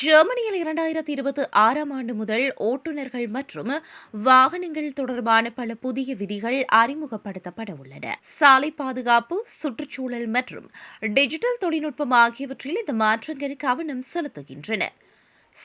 ஜெர்மனியில் இரண்டாயிரத்தி இருபத்தி ஆறாம் ஆண்டு முதல் ஓட்டுநர்கள் மற்றும் வாகனங்கள் தொடர்பான பல புதிய விதிகள் அறிமுகப்படுத்தப்பட உள்ளன. சாலை பாதுகாப்பு சுற்றுச்சூழல் மற்றும் டிஜிட்டல் தொழில்நுட்பம் ஆகியவற்றில் இந்த மாற்றங்கள் கவனம் செலுத்துகின்றன.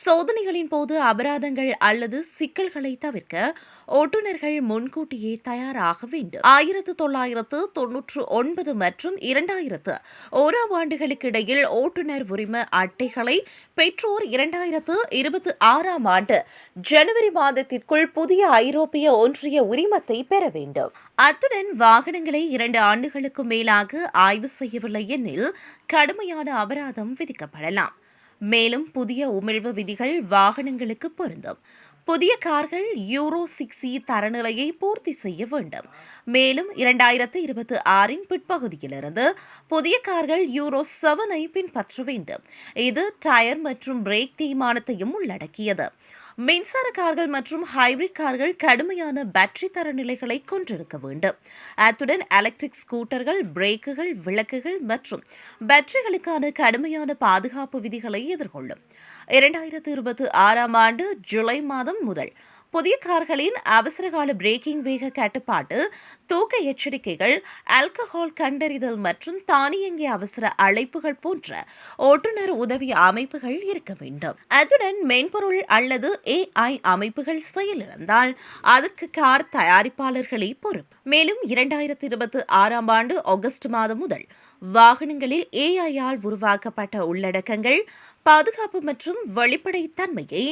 சோதனைகளின் போது அபராதங்கள் அல்லது சிக்கல்களை தவிர்க்க ஓட்டுநர்கள் முன்கூட்டியே தயாராக வேண்டும். ஆயிரத்து தொள்ளாயிரத்து தொன்னூற்று ஒன்பது மற்றும் இரண்டாயிரத்து ஓராம் ஆண்டுகளுக்கு இடையில் ஓட்டுநர் உரிம அட்டைகளை பெற்றோர் இரண்டாயிரத்து இருபத்தி ஆறாம் ஆண்டு ஜனவரி மாதத்திற்குள் புதிய ஐரோப்பிய ஒன்றிய உரிமத்தை பெற வேண்டும். அத்துடன் வாகனங்களை இரண்டு ஆண்டுகளுக்கு மேலாக ஆய்வு செய்யவில்லை எனில் கடுமையான அபராதம் விதிக்கப்படலாம். மேலும் புதிய உமிழ்வு விதிகள் வாகனங்களுக்கு பொருந்தும். புதிய கார்கள் யூரோ சிக்ஸி தரநிலையை பூர்த்தி செய்ய வேண்டும். மேலும் இரண்டாயிரத்து இருபத்தி ஆறின் பிற்பகுதியிலிருந்து புதிய கார்கள் யூரோ செவனை பின்பற்ற வேண்டும். இது டயர் மற்றும் பிரேக் தீர்மானத்தையும் உள்ளடக்கியது. மின்சார கார்கள் மற்றும் ஹைபிரிட் கார்கள் கடுமையான பேட்டரி தரநிலைகளை கொண்டிருக்க வேண்டும். அத்துடன் எலக்ட்ரிக் ஸ்கூட்டர்கள் பிரேக்குகள் விளக்குகள் மற்றும் பேட்டரிகளுக்கான கடுமையான பாதுகாப்பு விதிகளை எதிர்கொள்ளும். இரண்டாயிரத்து இருபத்தி ஆறாம் ஆண்டு ஜூலை மாதம் முதல் புதிய கார்களின் அவசரகால பிரேக்கிங் வேக கட்டுப்பாட்டு தூக்க எச்சரிக்கைகள் ஆல்கஹால் கண்டறிதல் மற்றும் தானியங்கி அவசர அழைப்புகள் போன்ற ஓட்டுநர் உதவி அமைப்புகள் இருக்க வேண்டும். அதுடன் மென்பொருள் அல்லது ஏஐ அமைப்புகள் செயலிழந்தால் அதற்கு கார் தயாரிப்பாளர்களே பொறுப்பு. மேலும் இரண்டாயிரத்தி இருபத்தி ஆறாம் ஆண்டு ஆகஸ்ட் மாதம் முதல் வாகனங்களில் ஏஐயால் உருவாக்கப்பட்ட உள்ளடக்கங்கள் பாதுகாப்பு மற்றும் வெளிப்படைத்தன்மையை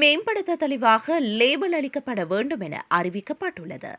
மேம்படுத்த தெளிவாக லேபிள் அளிக்கப்பட வேண்டும் என அறிவிக்கப்பட்டுள்ளது.